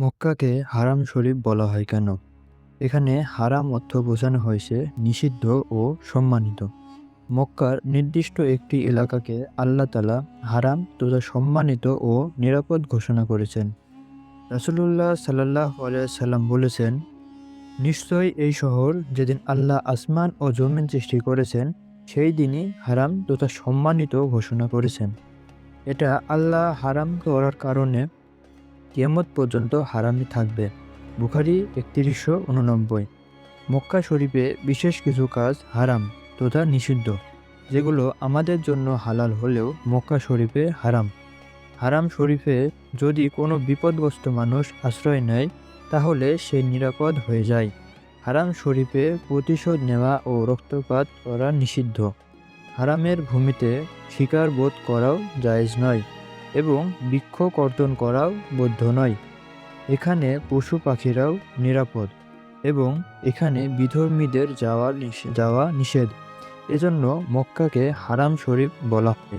মক্কাকে হারাম শরীফ বলা হয় কেন? এখানে হারাম অর্থ বোঝানো হয়েছে নিষিদ্ধ ও সম্মানিত। মক্কার নির্দিষ্ট একটি এলাকাকে আল্লাহ তালা হারাম তথা সম্মানিত ও নিরাপদ ঘোষণা করেছেন। রাসুলুল্লাহ সাল্লাহ সাল্লাম বলেছেন, নিশ্চয়ই এই শহর যেদিন আল্লাহ আসমান ও জমিন সৃষ্টি করেছেন, সেই দিনই হারাম তথা সম্মানিত ঘোষণা করেছেন। এটা আল্লাহ হারাম করার কারণে কিয়ামত পর্যন্ত হারামই থাকবে। বুখারি একত্রিশশো উননব্বই। মক্কা শরীফে বিশেষ কিছু কাজ হারাম তথা নিষিদ্ধ, যেগুলো আমাদের জন্য হালাল হলেও মক্কা শরীফে হারাম। হারাম শরীফে যদি কোনো বিপদগ্রস্ত মানুষ আশ্রয় নেয়, তাহলে সে নিরাপদ হয়ে যায়। হারাম শরীফে প্রতিশোধ নেওয়া ও রক্তপাত করা নিষিদ্ধ। হারামের ভূমিতে শিকার বোধ করাও জায়েজ নয়। এবং বৃক্ষ কর্তন করাও বৈধ নয়। এখানে পশু পাখিরাও নিরাপদ এবং এখানে বিধর্মীদের যাওয়া যাওয়া নিষেধ। এজন্য মক্কাকে হারাম শরীফ বলা হয়।